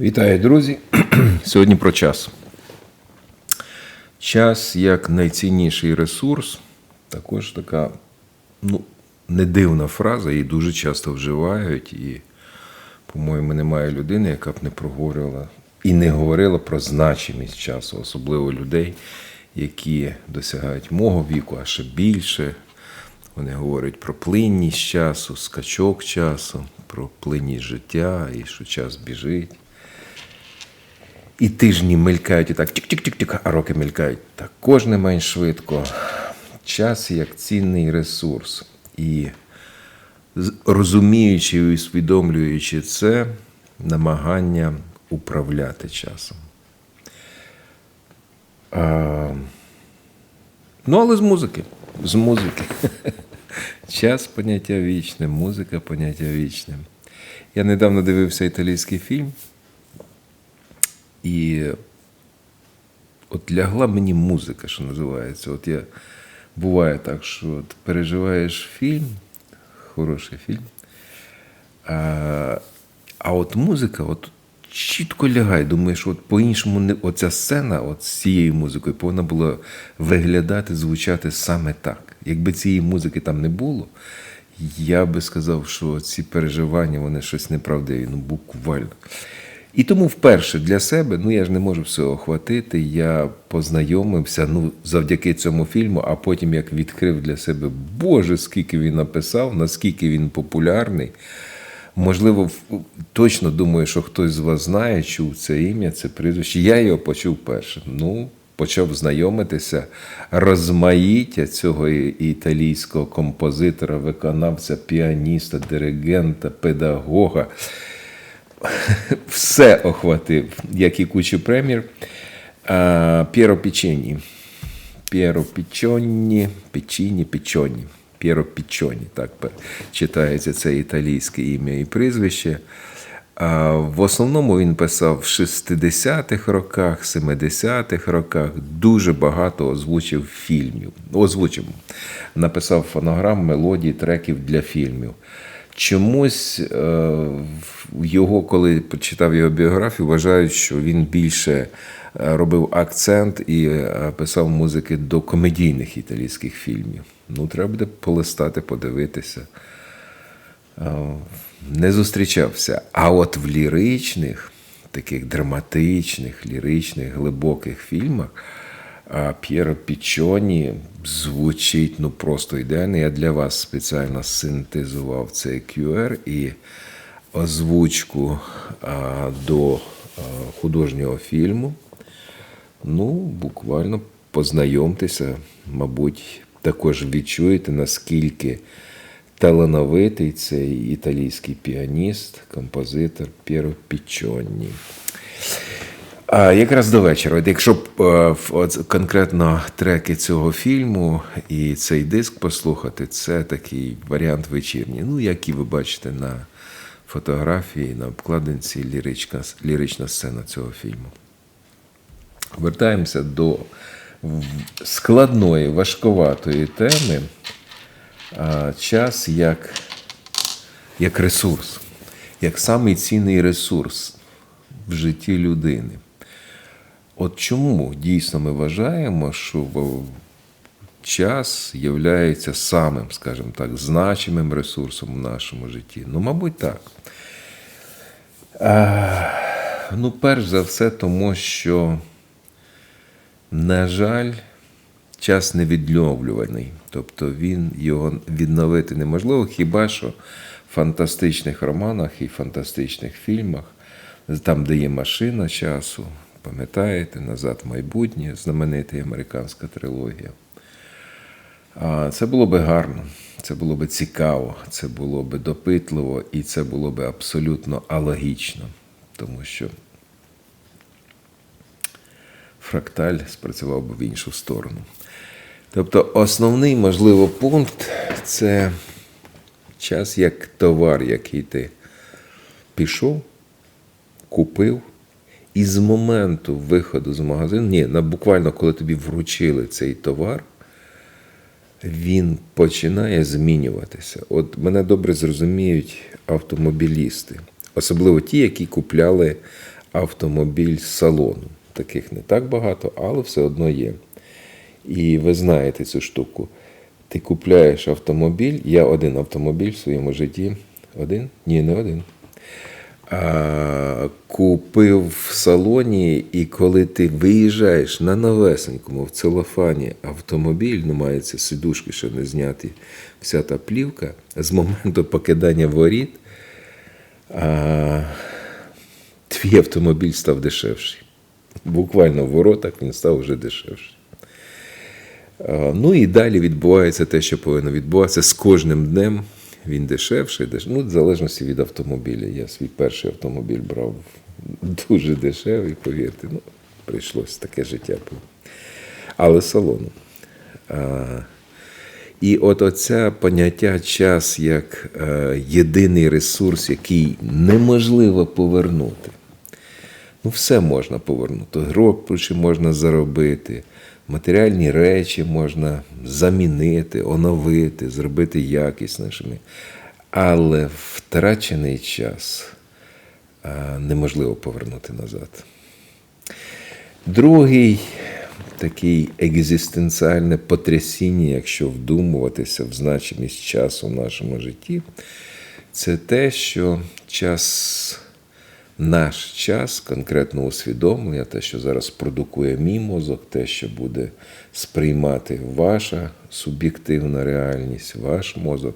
Вітаю, друзі! Сьогодні про час. Час як найцінніший ресурс, також така ну, не дивна фраза, її дуже часто вживають. І, по-моєму, немає людини, яка б не проговорювала і не говорила про значимість часу, особливо людей, які досягають мого віку, а ще більше. Вони говорять про плинність часу, скачок часу, про плинність життя і що час біжить. І тижні мелькають і так тік-тік-тік-тік, а роки мелькають також не менш швидко. Час як цінний ресурс. І розуміючи і усвідомлюючи це, намагання управляти часом. А, ну, але з музики. З музики. Час поняття вічне, музика поняття вічне. Я недавно дивився італійський фільм. І от лягла мені музика, що називається. От я буває так, що от переживаєш фільм, хороший фільм, а, а от музика от чітко лягає. Думаєш, от по-іншому не оця сцена от з цією музикою повинна була виглядати, звучати саме так. Якби цієї музики там не було, я би сказав, що ці переживання вони щось неправдиві, ну буквально. І тому вперше для себе, ну я ж не можу все охватити. Я познайомився ну, завдяки цьому фільму, а потім як відкрив для себе, Боже, скільки він написав, наскільки він популярний. Можливо, точно думаю, що хтось з вас знає, чув це ім'я, це прізвище. Я його почув перше. Ну, почав знайомитися розмаїття цього італійського композитора, виконавця, піаніста, диригента, педагога все охватив, як і кучу прем'єр. А, П'єро Пічені. П'єро Пічоні, Пічіні, так читається це італійське ім'я і прізвище. В основному він писав в 60-х роках, 70-х роках, дуже багато озвучив фільмів. Озвучив, написав фонограм, мелодій, треків для фільмів. Чомусь е, його, коли почитав його біографію, вважають, що він більше е, робив акцент і е, писав музики до комедійних італійських фільмів. Ну, треба буде полистати, подивитися. Не зустрічався. А от в ліричних, таких драматичних, ліричних, глибоких фільмах П'єро Пічоні звучить ну просто ідеально. Я для вас спеціально синтезував цей QR і озвучку а, до а, художнього фільму. Ну, буквально познайомтеся, мабуть, також відчуєте, наскільки талановитий цей італійський піаніст, композитор П'єро Пічоні. А якраз до вечора, якщо б е, конкретно треки цього фільму і цей диск послухати, це такий варіант вечірній. Ну, як і ви бачите на фотографії, на обкладинці лірична, лірична сцена цього фільму. Вертаємося до складної, важковатої теми. Час як, як ресурс, як самий цінний ресурс в житті людини. От чому дійсно ми вважаємо, що час є самим, скажімо так, значимим ресурсом в нашому житті? Ну, мабуть, так. А, ну, перш за все, тому що, на жаль, час невідновлюваний. Тобто він його відновити неможливо, хіба що в фантастичних романах і фантастичних фільмах, там, де є машина часу, пам'ятаєте, назад в майбутнє, знаменита американська трилогія. Це було би гарно, це було би цікаво, це було би допитливо і це було би абсолютно алогічно, тому що фракталь спрацював би в іншу сторону. Тобто, основний, можливо, пункт це час як товар, який ти пішов, купив, і з моменту виходу з магазину, ні, на буквально коли тобі вручили цей товар, він починає змінюватися. От мене добре зрозуміють автомобілісти, особливо ті, які купляли автомобіль з салону. Таких не так багато, але все одно є. І ви знаєте цю штуку. Ти купляєш автомобіль, я один автомобіль в своєму житті. Один? Ні, не один. А, купив в салоні, і коли ти виїжджаєш на новесенькому в целофані автомобіль, ну мається сидушки, що не зняті, вся та плівка, з моменту покидання воріт, а, твій автомобіль став дешевший. Буквально в воротах він став вже дешевший. А, Ну і далі відбувається те, що повинно відбуватися з кожним днем. Він дешевший, деш... ну, в залежності від автомобіля. Я свій перший автомобіль брав дуже дешевий, повірте. Ну, прийшлося таке життя було. Але салону. А, і от оце поняття час як е, єдиний ресурс, який неможливо повернути. Ну, все можна повернути. Гроші можна заробити, матеріальні речі можна замінити, оновити, зробити якіснішими. Але втрачений час неможливо повернути назад. Другий такий екзистенціальне потрясіння, якщо вдумуватися в значимість часу в нашому житті, це те, що час наш час, конкретно усвідомлення, те, що зараз продукує мій мозок, те, що буде сприймати ваша суб'єктивна реальність, ваш мозок,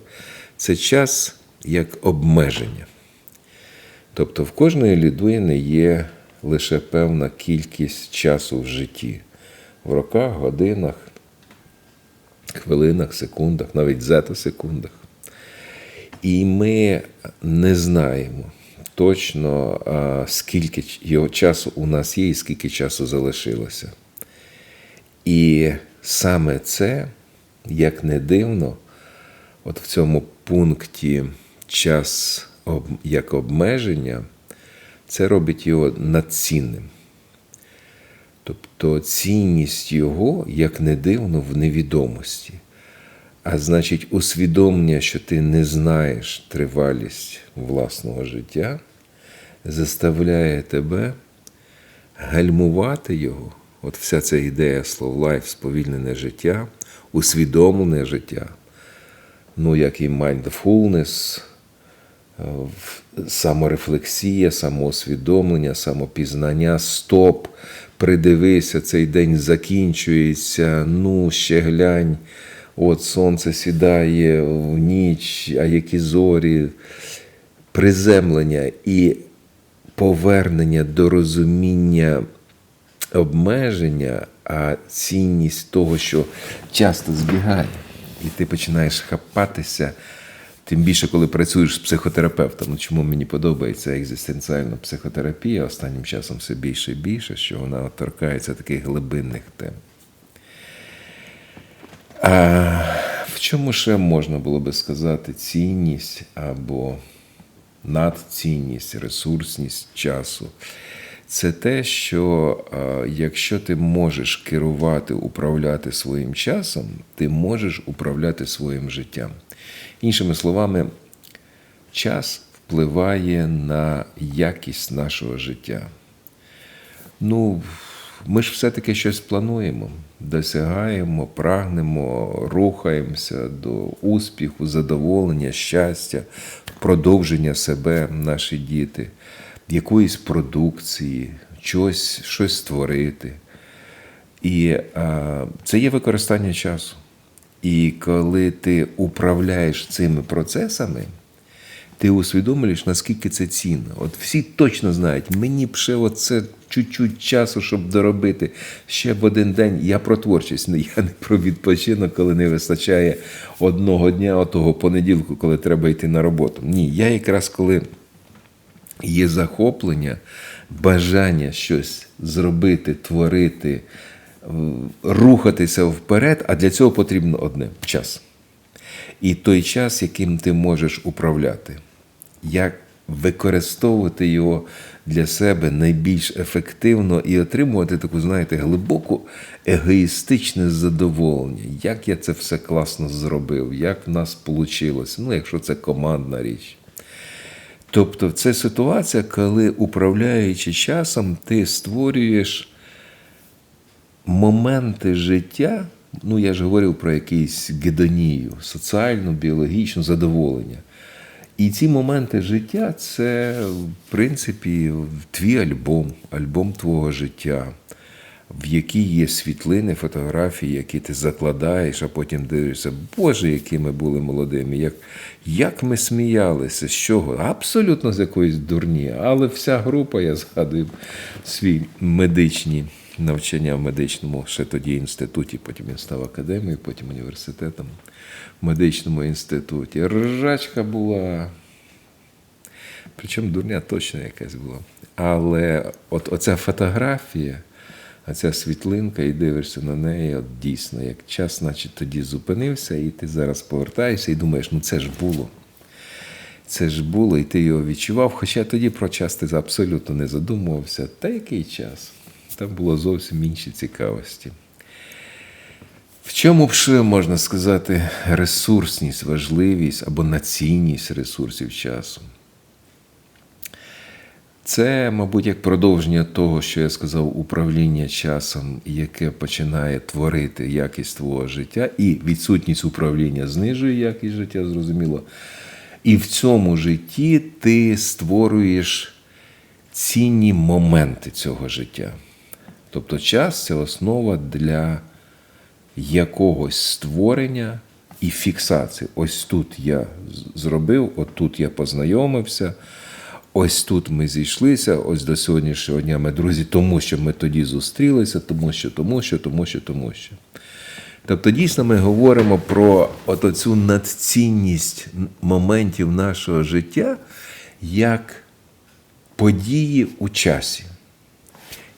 це час як обмеження. Тобто в кожної людини є лише певна кількість часу в житті, в роках, годинах, хвилинах, секундах, навіть зета-секундах. І ми не знаємо точно, скільки його часу у нас є і скільки часу залишилося. І саме це, як не дивно, от в цьому пункті час як обмеження, це робить його надцінним. Тобто цінність його, як не дивно, в невідомості. А значить, усвідомлення, що ти не знаєш тривалість власного життя, заставляє тебе гальмувати його. От вся ця ідея слов лайф, сповільнене життя, усвідомлене життя, ну як і mindfulness, саморефлексія, самоусвідомлення, самопізнання, стоп, придивися, цей день закінчується, ну, ще глянь, от сонце сідає в ніч, а які зорі, приземлення і повернення до розуміння обмеження, а цінність того, що часто збігає, і ти починаєш хапатися. Тим більше, коли працюєш з психотерапевтом. Ну, Чому мені подобається екзистенціальна психотерапія останнім часом все більше і більше, що вона торкається таких глибинних тем. А в чому ще можна було би сказати цінність або надцінність, ресурсність часу? Це те, що якщо ти можеш керувати, управляти своїм часом, ти можеш управляти своїм життям. Іншими словами, час впливає на якість нашого життя. Ну, ми ж все-таки щось плануємо, досягаємо, прагнемо, рухаємося до успіху, задоволення, щастя, продовження себе, наші діти, якоїсь продукції, щось, щось створити. І а, це є використання часу. І коли ти управляєш цими процесами, ти усвідомлюєш, наскільки це цінно. От всі точно знають, мені б ще оце чуть-чуть часу, щоб доробити ще в один день. Я про творчість, я не про відпочинок, коли не вистачає одного дня, отого понеділку, коли треба йти на роботу. Ні, я якраз коли є захоплення, бажання щось зробити, творити, рухатися вперед, а для цього потрібно одне час. І той час, яким ти можеш управляти, як використовувати його для себе найбільш ефективно і отримувати таку, знаєте, глибоку егоїстичне задоволення. Як я це все класно зробив, як в нас вийшло, ну, якщо це командна річ. Тобто, це ситуація, коли управляючи часом, ти створюєш моменти життя, ну я ж говорив про якийсь гедонію, соціальну, біологічну задоволення. І ці моменти життя це, в принципі, твій альбом, альбом твого життя, в якій є світлини, фотографії, які ти закладаєш, а потім дивишся, Боже, які ми були молодими, як, як ми сміялися, з чого? Абсолютно з якоїсь дурні. Але вся група, я згадую свій медичні навчання в медичному ще тоді інституті, потім він став академією, потім університетом в медичному інституті. Ржачка була. Причому дурня точно якась була. Але от оця фотографія, оця світлинка, і дивишся на неї, от дійсно, як час, наче тоді зупинився, і ти зараз повертаєшся і думаєш, ну це ж було. Це ж було, і ти його відчував. Хоча тоді про час ти абсолютно не задумувався. Та який час? Там було зовсім інші цікавості. В чому ще можна сказати ресурсність, важливість або націнність ресурсів часу? Це, мабуть, як продовження того, що я сказав, управління часом, яке починає творити якість твого життя, і відсутність управління знижує якість життя, зрозуміло. І в цьому житті ти створюєш цінні моменти цього життя. Тобто час це основа для якогось створення і фіксації. Ось тут я зробив, от тут я познайомився, ось тут ми зійшлися, ось до сьогоднішнього дня ми друзі, тому що ми тоді зустрілися, тому що, тому що, тому що, тому що. Тобто, дійсно, ми говоримо про от цю надцінність моментів нашого життя як події у часі.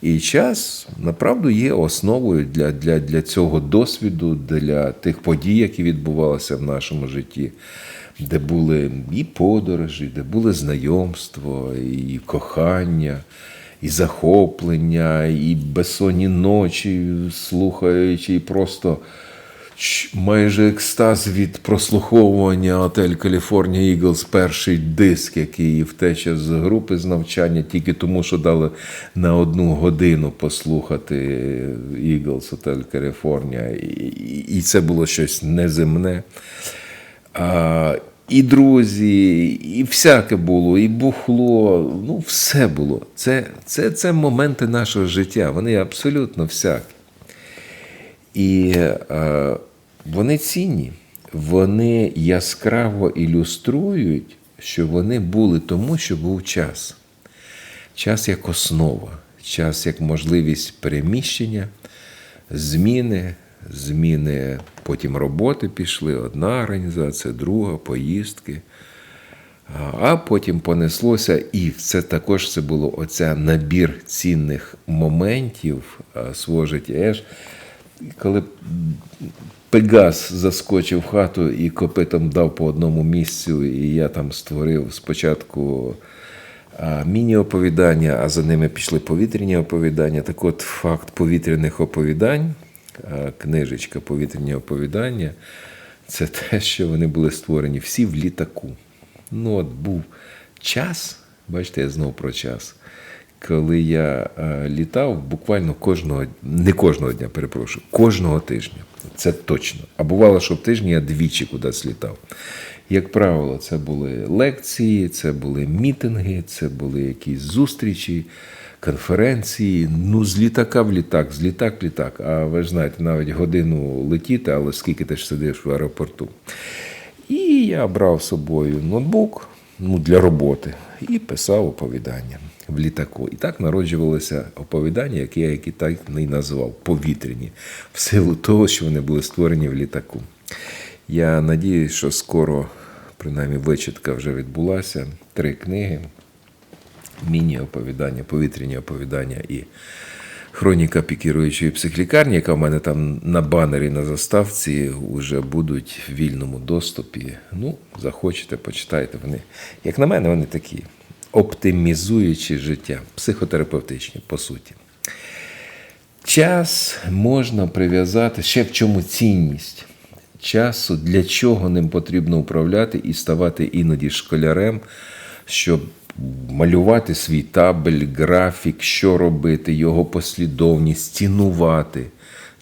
І час направду є основою для, для, для цього досвіду, для тих подій, які відбувалися в нашому житті, де були і подорожі, де були знайомство, і кохання, і захоплення, і безсонні ночі, слухаючи, і просто майже екстаз від прослуховування Отель Каліфорнія Eagles, перший диск, який втеча з групи з навчання, тільки тому, що дали на одну годину послухати Eagles Отель Каліфорнія. І це було щось неземне. А, і друзі, і всяке було, і бухло, ну все було. Це, це, це моменти нашого життя, вони абсолютно всякі. І е, вони цінні, вони яскраво ілюструють, що вони були тому, що був час. Час як основа, час як можливість переміщення, зміни, зміни, потім роботи пішли, одна організація, друга, поїздки. А- потім понеслося, і це також це було оця набір цінних моментів свого життя. Коли Пегас заскочив в хату і копитом дав по одному місцю, і я там створив спочатку міні-оповідання, а за ними пішли повітряні оповідання. Так от факт повітряних оповідань, книжечка повітряні оповідання, це те, що вони були створені всі в літаку. Ну, от був час, бачите, я знову про час. Коли я літав буквально кожного, не кожного дня, перепрошую, кожного тижня. Це точно. А бувало, що в тижні я двічі кудись літав. Як правило, це були лекції, це були мітинги, це були якісь зустрічі, конференції. Ну, з літака в літак, з літак в літак. А ви ж знаєте, навіть годину летіти, але скільки ти ж сидиш в аеропорту. І я брав з собою ноутбук ну, для роботи і писав оповідання в літаку. І так народжувалися оповідання, які я які так не назвав повітряні, в силу того, що вони були створені в літаку. Я надіюсь, що скоро, принаймні, вичитка вже відбулася. Три книги, міні-оповідання, повітряні оповідання і хроніка пікіруючої психлікарні, яка в мене там на банері на заставці вже будуть в вільному доступі. Ну, захочете, почитайте. Вони, як на мене, вони такі оптимізуючі життя, психотерапевтичні, по суті. Час можна прив'язати ще в чому цінність часу, для чого ним потрібно управляти і ставати іноді школярем, щоб малювати свій табель, графік, що робити, його послідовність, цінувати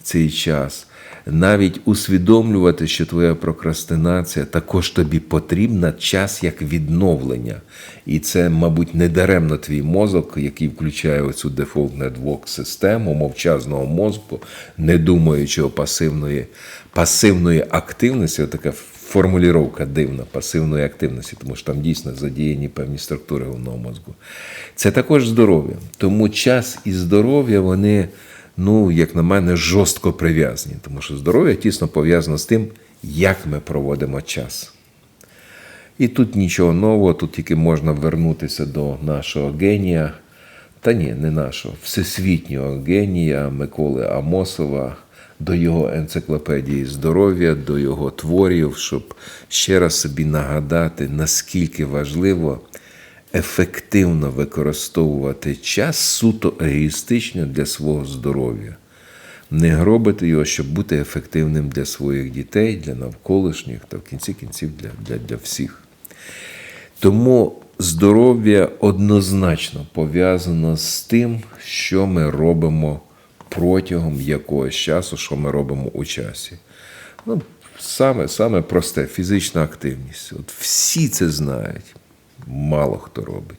цей час. Навіть усвідомлювати, що твоя прокрастинація також тобі потрібна час як відновлення. І це, мабуть, недаремно твій мозок, який включає оцю дефолт network систему мовчазного мозку, не думаючого пасивної, пасивної активності, така формулювання дивна пасивної активності, тому що там дійсно задіяні певні структури головного мозку. Це також здоров'я. Тому час і здоров'я вони ну, як на мене, жорстко прив'язані, тому що здоров'я тісно пов'язано з тим, як ми проводимо час. І тут нічого нового, тут тільки можна вернутися до нашого генія, та ні, не нашого, всесвітнього генія Миколи Амосова, до його енциклопедії здоров'я, до його творів, щоб ще раз собі нагадати, наскільки важливо ефективно використовувати час суто егоїстично для свого здоров'я, не гробити його, щоб бути ефективним для своїх дітей, для навколишніх та в кінці кінців для, для, для всіх. Тому здоров'я однозначно пов'язано з тим, що ми робимо протягом якогось часу, що ми робимо у часі. Ну, Саме саме просте фізична активність. От Всі це знають мало хто робить.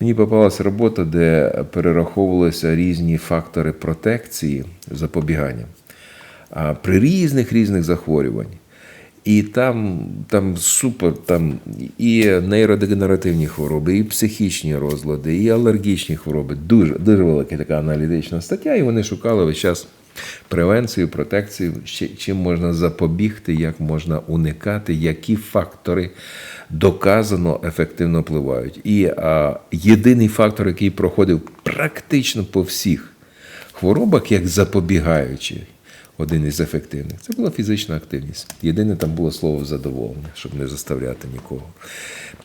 Мені попалася робота, де перераховувалися різні фактори протекції запобігання при різних різних захворюваннях. І там там супер, там і нейродегенеративні хвороби, і психічні розлади, і алергічні хвороби. Дуже дуже велика така аналітична стаття, і вони шукали весь час превенцію, протекцію, чим можна запобігти, як можна уникати, які фактори доказано ефективно впливають. І а, єдиний фактор, який проходив практично по всіх хворобах, як запобігаючий, один із ефективних, це була фізична активність. Єдине там було слово задоволення, щоб не заставляти нікого.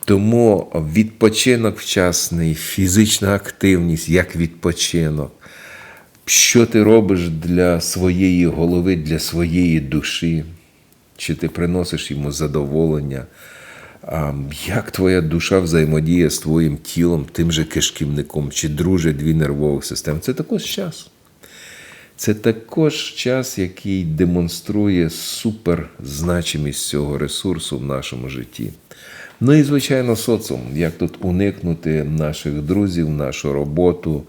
Тому відпочинок вчасний, фізична активність як відпочинок. Що ти робиш для своєї голови, для своєї душі? Чи ти приносиш йому задоволення? Як твоя душа взаємодіє з твоїм тілом, тим же кишківником, чи друже дві нервових системи? Це також час. Це також час, який демонструє суперзначимість цього ресурсу в нашому житті. Ну і, звичайно, соціум, як тут уникнути наших друзів, нашу роботу.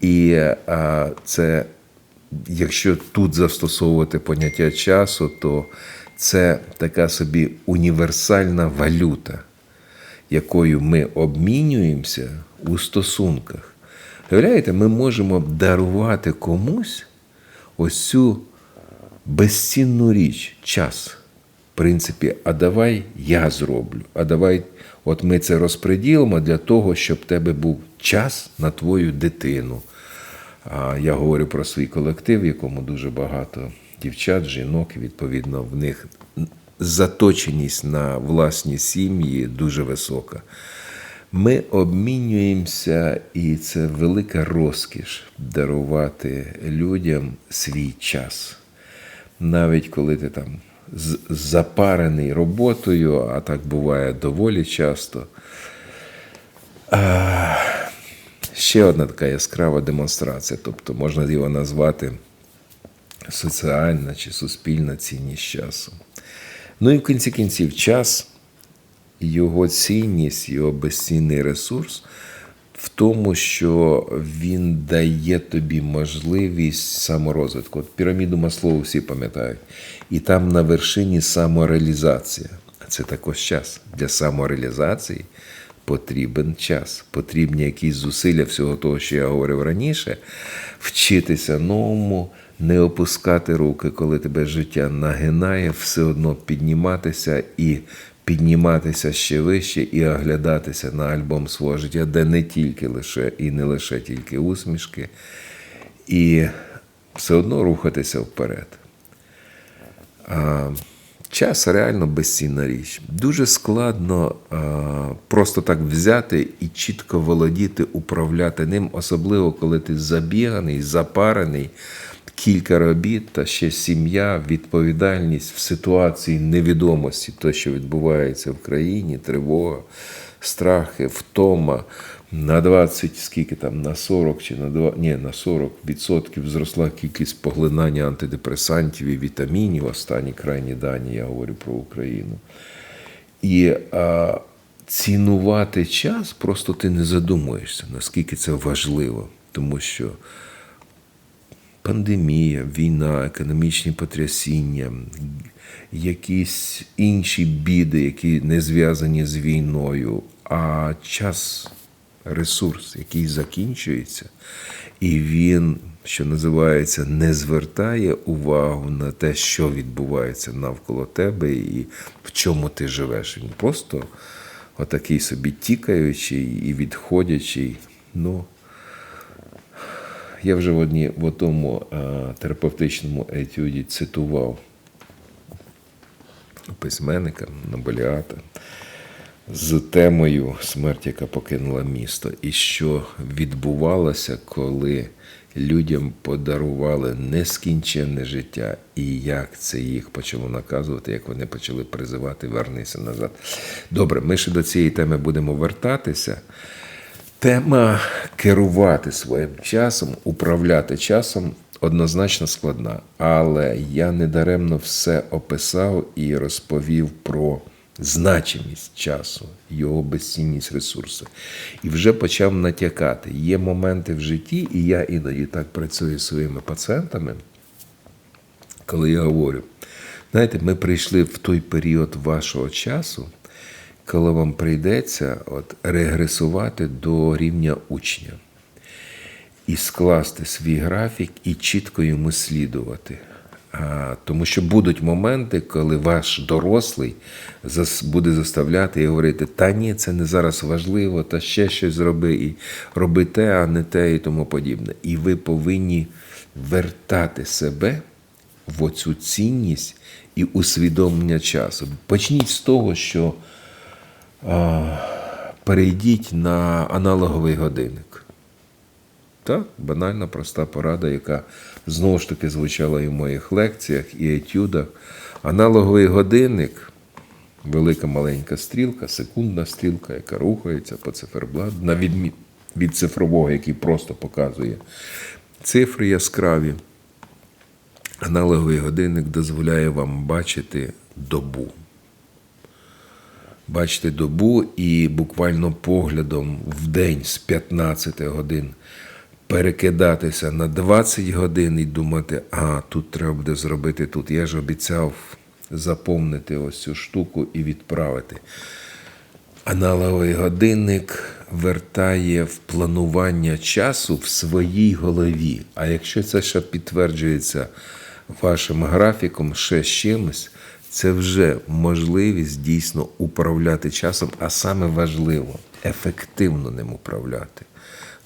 І а, це, якщо тут застосовувати поняття часу, то це така собі універсальна валюта, якою ми обмінюємося у стосунках. Уявляєте, ми можемо дарувати комусь ось цю безцінну річ, час. Принципі, а давай я зроблю, а давай от ми це розподілимо для того, щоб в тебе був час на твою дитину. Я говорю про свій колектив, в якому дуже багато дівчат, жінок, відповідно, в них заточеність на власні сім'ї дуже висока. Ми обмінюємося, і це велика розкіш дарувати людям свій час. Навіть коли ти там запарений роботою, а так буває доволі часто. Ще одна така яскрава демонстрація, тобто можна його назвати соціальна чи суспільна цінність часу. Ну і в кінці кінців час, його цінність, його безцінний ресурс в тому, що він дає тобі можливість саморозвитку. От піраміду Маслоу всі пам'ятають. І там на вершині самореалізація. Це також час. Для самореалізації потрібен час, потрібні якісь зусилля всього того, що я говорив раніше, вчитися новому, не опускати руки, коли тебе життя нагинає, все одно підніматися і підніматися ще вище і оглядатися на альбом свого життя, де не тільки лише і не лише тільки усмішки, і все одно рухатися вперед. А, час реально безцінна річ. Дуже складно а, просто так взяти і чітко володіти, управляти ним, особливо коли ти забіганий, запарений, кілька робіт та ще сім'я, відповідальність в ситуації невідомості, то, що відбувається в країні, тривога, страхи, втома. На 20, скільки там, на 40 чи на 2, ні, на 40 відсотків зросла кількість поглинання антидепресантів і вітамінів. Останні крайні дані, я говорю про Україну. І а, цінувати час просто ти не задумуєшся, наскільки це важливо, тому що пандемія, війна, економічні потрясіння, якісь інші біди, які не зв'язані з війною, а час ресурс, який закінчується, і він, що називається, не звертає увагу на те, що відбувається навколо тебе і в чому ти живеш. Він просто отакий собі тікаючий і відходячий. Ну, я вже в, одні, в тому е, терапевтичному етюді цитував письменника Нобеліата з темою смерть, яка покинула місто, і що відбувалося, коли людям подарували нескінченне життя, і як це їх почало наказувати, як вони почали призивати вернися назад. Добре, ми ще до цієї теми будемо вертатися. Тема керувати своїм часом, управляти часом однозначно складна, але я недаремно все описав і розповів про значимість часу, його безцінність ресурсу. І вже почав натякати. Є моменти в житті, і я іноді так працюю зі своїми пацієнтами, коли я говорю, знаєте, ми прийшли в той період вашого часу, коли вам прийдеться от, регресувати до рівня учня і скласти свій графік і чітко йому слідувати. А, тому що будуть моменти, коли ваш дорослий буде заставляти і говорити, та ні, це не зараз важливо, та ще щось зроби, і роби те, а не те, і тому подібне. І ви повинні вертати себе в оцю цінність і усвідомлення часу. Почніть з того, що перейдіть на аналоговий годинник. Так, банальна, проста порада, яка знову ж таки звучала і в моїх лекціях, і етюдах. Аналоговий годинник, велика маленька стрілка, секундна стрілка, яка рухається по циферблату, на відмін від цифрового, який просто показує цифри яскраві. Аналоговий годинник дозволяє вам бачити добу. Бачити добу і буквально поглядом в день з 15 годин перекидатися на 20 годин і думати, а тут треба буде зробити тут. Я ж обіцяв заповнити ось цю штуку і відправити. Аналоговий годинник вертає в планування часу в своїй голові. А якщо це ще підтверджується вашим графіком, ще з чимось, це вже можливість дійсно управляти часом, а саме важливо ефективно ним управляти.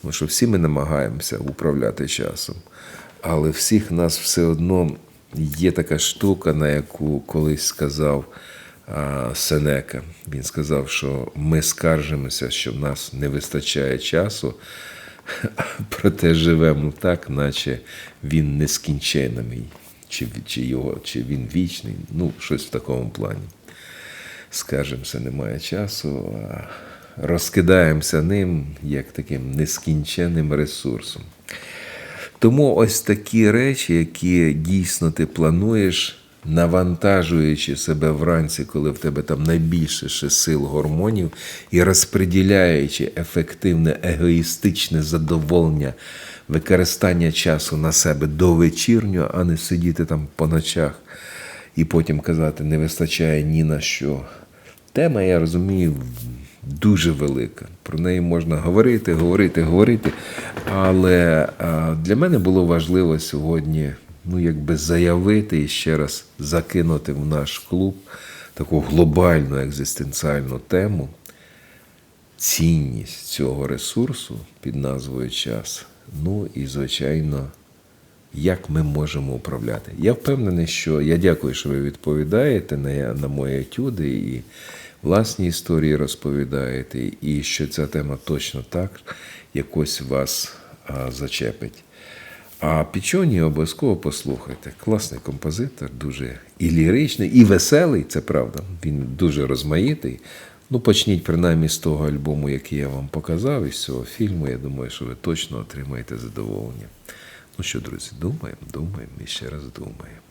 Тому що всі ми намагаємося управляти часом, але всіх нас все одно є така штука, на яку колись сказав Сенека. Він сказав, що ми скаржимося, що в нас не вистачає часу, проте живемо так, наче він нескінчений, чи, чи, його, чи він вічний, ну, щось в такому плані. Скаржимося, немає часу, а розкидаємося ним як таким нескінченним ресурсом. Тому ось такі речі, які дійсно ти плануєш, навантажуючи себе вранці, коли в тебе там найбільше ще сил гормонів, і розподіляючи ефективне егоїстичне задоволення використання часу на себе до вечірнього, а не сидіти там по ночах і потім казати, не вистачає ні на що. Тема, я розумію, дуже велика. Про неї можна говорити, говорити, говорити. Але для мене було важливо сьогодні ну, якби заявити і ще раз закинути в наш клуб таку глобальну екзистенціальну тему цінність цього ресурсу під назвою час. Ну і, звичайно, як ми можемо управляти. Я впевнений, що я дякую, що ви відповідаєте на, на мої етюди і власні історії розповідаєте, і що ця тема точно так якось вас а, зачепить. А Пічоні обов'язково послухайте. Класний композитор, дуже і ліричний, і веселий, це правда. Він дуже розмаїтий. Ну, почніть принаймні з того альбому, який я вам показав, із цього фільму. Я думаю, що ви точно отримаєте задоволення. Ну що, друзі, думаємо, думаємо і ще раз думаємо.